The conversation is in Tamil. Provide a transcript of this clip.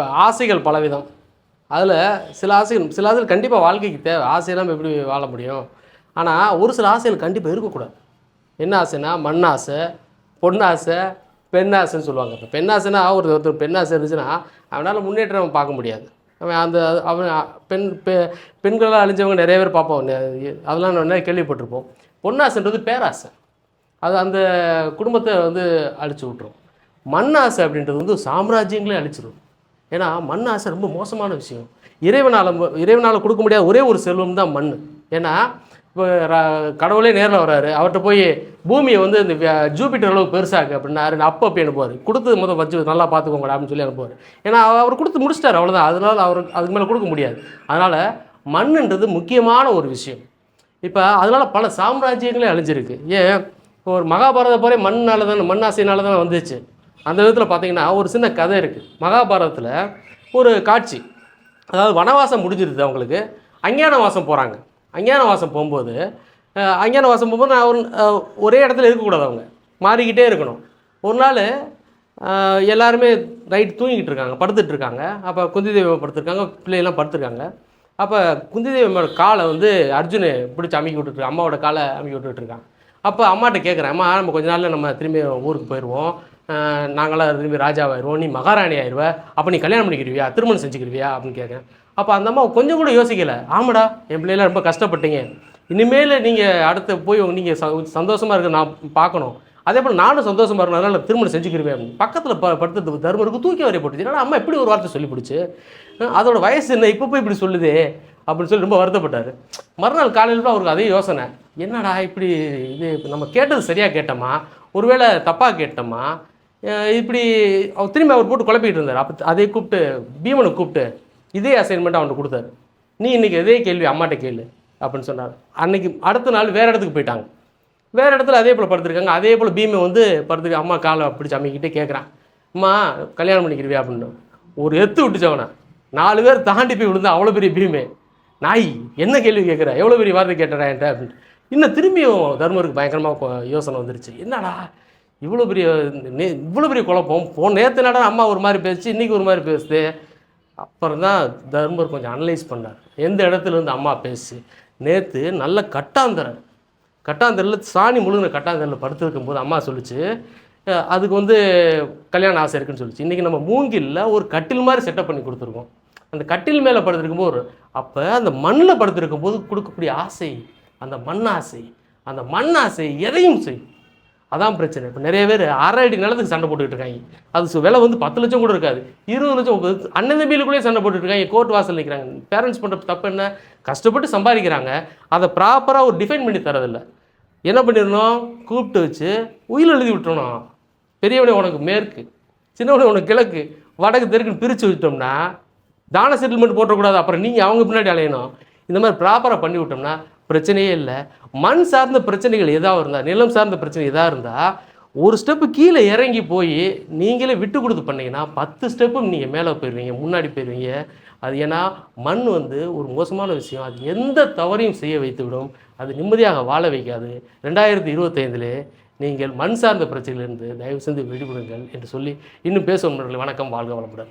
இப்போ ஆசைகள் பலவிதம். அதில் சில ஆசைகள் சில ஆசைகள் கண்டிப்பாக வாழ்க்கைக்கு தேவை. ஆசையெல்லாம் எப்படி வாழ முடியும்? ஆனால் ஒரு சில ஆசைகள் கண்டிப்பாக இருக்கக்கூடாது. என்ன ஆசைன்னா மண் ஆசை பொன்னாசை பெண்ணாசைன்னு சொல்லுவாங்க. இப்போ பெண்ணாசைனா ஒரு ஒருத்தர் பெண்ணாசை இருந்துச்சுன்னா அவனால் முன்னேற்றம் பார்க்க முடியாது. அவன் அந்த அவன் பெண் பெ பெண்களால் அழிஞ்சவங்க நிறைய பேர் பார்ப்போம். அதெல்லாம் நான் நிறைய கேள்விப்பட்டிருப்போம். பொன்னாசைன்றது பேராசை. அது அந்த குடும்பத்தை வந்து அழிச்சு விட்ரும் மண்ணாசை அப்படின்றது வந்து சாம்ராஜ்யங்களே அழிச்சிடும் ஏன்னா மண் ஆசை ரொம்ப மோசமான விஷயம். இறைவனால் இறைவனால் கொடுக்க முடியாத ஒரே ஒரு செல்வம் தான் மண். ஏன்னா இப்போ கடவுளே நேரில் வர்றாரு. அவர்கிட்ட போய் பூமியை வந்து இந்த ஜூபிட்டர் அளவு பெருசாக்கு அப்படின்னாரு அப்போ அப்போ அனுப்புவார். கொடுத்து முதல் வச்சு நல்லா பார்த்துக்கோங்கடா அப்படின்னு சொல்லி அனுப்புவார். ஏன்னா அவர் கொடுத்து முடிச்சிட்டாரு அவ்வளோதான் அதனால் அவர் அதுக்கு மேலே கொடுக்க முடியாது. அதனால் மண்ணுன்றது முக்கியமான ஒரு விஷயம். இப்போ அதனால் பல சாம்ராஜ்யங்களே அழிஞ்சிருக்கு. ஏன்? இப்போ ஒரு மகாபாரத போரே மண்ணால் தானே மண் ஆசையினால தானே வந்துச்சு. அந்த விதத்தில் பார்த்தீங்கன்னா ஒரு சின்ன கதை இருக்குது மகாபாரதத்தில் ஒரு காட்சி. அதாவது வனவாசம் முடிஞ்சிருது அவங்களுக்கு. அஞ்ஞான வாசம் போகிறாங்க அஞ்ஞான வாசம் போகும்போது அஞ்ஞான வாசம் போகும்போது நான் ஒரு ஒரே இடத்துல இருக்கக்கூடாது அவங்க. மாறிக்கிட்டே இருக்கணும். ஒரு நாள் எல்லாருமே நைட் தூங்கிட்டு இருக்காங்க படுத்துட்டு இருக்காங்க. அப்போ குந்தி தேவி படுத்துருக்காங்க பிள்ளைகள்லாம் படுத்துருக்காங்க. அப்போ குந்தி தேவியோட காலை வந்து அர்ஜுன் பிடிச்சி அமுக்கி விட்டுட்டு அம்மாவோட காலை அமுக்கி விட்டுட்டு இருக்காங்க அப்போ அம்மாட்ட கேட்குறேன் அம்மா நம்ம கொஞ்ச நாளில் நம்ம திரும்பி ஊருக்கு போயிடுவோம் நாங்களாம் திரும்பி ராஜாவாயிருவோம். நீ மகாராணி ஆயிடுவ அப்போ நீ கல்யாணம் பண்ணிக்கிருவியா? திருமணம் செஞ்சுக்கிருவியா? அப்படின்னு கேட்குறேன் அப்போ அந்த அம்மா கொஞ்சம் கூட யோசிக்கலை. ஆமாடா என் பிள்ளைலாம் ரொம்ப கஷ்டப்பட்டீங்க. இனிமேல் நீங்கள் அடுத்து போய் நீங்கள் சந்தோஷமாக இருக்க நான் பார்க்கணும் அதே போல் நானும் சந்தோஷமாக இருக்கணும் திருமணம் செஞ்சுக்கிருவேன். பக்கத்தில் ப படுத்து தர்மருக்கு தூக்கி வரைய போட்டுச்சு. அம்மா எப்படி ஒரு வார்த்தை சொல்லி பிடிச்சி அதோட வயசு என்ன? இப்போ போய் இப்படி சொல்லுதே. அப்படின்னு சொல்லி ரொம்ப வருத்தப்பட்டார். மறுநாள் காலையில் அவருக்கு அதே யோசனை. என்னடா இப்படி இது? நம்ம கேட்டது சரியாக கேட்டோமா? ஒருவேளை தப்பாக கேட்டோமா? இப்படி அவர் திரும்பி அவர் போட்டு குழப்பிக்கிட்டு இருந்தார். அப்போ அதை கூப்பிட்டு பீமனை கூப்பிட்டு இதே அசைன்மெண்ட் அவன்கிட்ட கொடுத்தாரு. நீ இன்னைக்கு இதே கேள்வி அம்மாட்ட கேளு அப்படின்னு சொன்னார். அன்னைக்கு அடுத்த நாள் வேறு இடத்துக்கு போயிட்டாங்க. வேறு இடத்துல அதே போல் படுத்துருக்காங்க. அதே போல் பீமை வந்து படுத்துருக்கு அம்மா காலை பிடிச்சி அமைக்கிட்டே கேட்குறான் அம்மா கல்யாணம் பண்ணிக்கிறவியா? அப்படின்னு. ஒரு எத்து விட்டுச்சவனை நாலு பேர் தாண்டி போய் விழுந்தா அவ்வளோ பெரிய பீமே. நாய் என்ன கேள்வி கேட்குற எவ்வளோ பெரிய வார்த்தை கேட்டடா என்கிட்ட? அப்படின்னு. இன்னும் திரும்பியும் தர்மருக்கு பயங்கரமாக யோசனை வந்துருச்சு. என்னடா இவ்வளோ பெரிய நே- இவ்வளோ பெரிய குழப்பம். போ நேற்று நட அம்மா ஒரு மாதிரி பேசிச்சு இன்றைக்கி ஒரு மாதிரி பேசுது. அப்புறம் தான் தர்மர் கொஞ்சம் அனலைஸ் பண்ணார். எந்த இடத்துல இருந்து அம்மா பேசு. நேற்று நல்ல கட்டாந்தரன். கட்டாந்தரில் சாணி முழுங்கின கட்டாந்தரில் படுத்திருக்கும் போது அம்மா சொல்லிச்சு அதுக்கு வந்து கல்யாண ஆசை இருக்குன்னு சொல்லிச்சு. இன்றைக்கி நம்ம மூங்கில்ல ஒரு கட்டில் மாதிரி செட்டப் பண்ணி கொடுத்துருக்கோம். அந்த கட்டில் மேலே படுத்திருக்கும் போது அப்போ அந்த மண்ணில் படுத்திருக்கும் போது கொடுக்கக்கூடிய ஆசை அந்த மண் ஆசை அந்த மண் ஆசை எதையும் செய்யும் அதான் பிரச்சனை. இப்போ நிறைய பேர் அரை அடி நிலத்துக்கு சண்டை போட்டுக்கிட்டு இருக்காங்க. அது விலை வந்து பத்து லட்சம் கூட இருக்காது. இருபது லட்சம் முப்பது அண்ணன் தம்பியிலுக்குள்ளேயே சண்டை போட்டுட்டு இருக்காங்க. கோர்ட் வாசல் நிற்கிறாங்க பேரண்ட்ஸ் பண்ணுற தப்பு என்ன? கஷ்டப்பட்டு சம்பாதிக்கிறாங்க. அதை ப்ராப்பராக ஒரு டிஃபைன் பண்ணி தரதில்லை. என்ன பண்ணிடணும்? கூப்பிட்டு வச்சு உயில் எழுதி விட்டுறணும். பெரியவனே உனக்கு மேற்கு சின்னவனே உனக்கு கிழக்கு வடக்கு தெற்குன்னு பிரித்து விட்டோம்னா தான செட்டில்மெண்ட் போட்டக்கூடாது அப்புறம் நீங்கள் அவங்க பின்னாடி அலையணும். இந்த மாதிரி ப்ராப்பராக பண்ணி விட்டோம்னா பிரச்சனையே இல்லை. மண் சார்ந்த பிரச்சனைகள் எதாக இருந்தால் நிலம் சார்ந்த பிரச்சனை எதாக இருந்தால் ஒரு ஸ்டெப்பு கீழே இறங்கி போய் நீங்களே விட்டு கொடுத்து பண்ணீங்கன்னா பத்து ஸ்டெப்பும் நீங்கள் மேலே போயிடுவீங்க முன்னாடி போயிடுவீங்க அது ஏன்னா மண் வந்து ஒரு மோசமான விஷயம். அது எந்த தவறையும் செய்ய வைத்து விடும் அது நிம்மதியாக வாழ வைக்காது. ரெண்டாயிரத்தி இருபத்தைந்திலே நீங்கள் மண் சார்ந்த பிரச்சனையிலிருந்து தயவு செஞ்சு விடுபடுங்கள் என்று சொல்லி இன்னும் பேசுவோம் வணக்கம். வாழ்க வளமுடன்.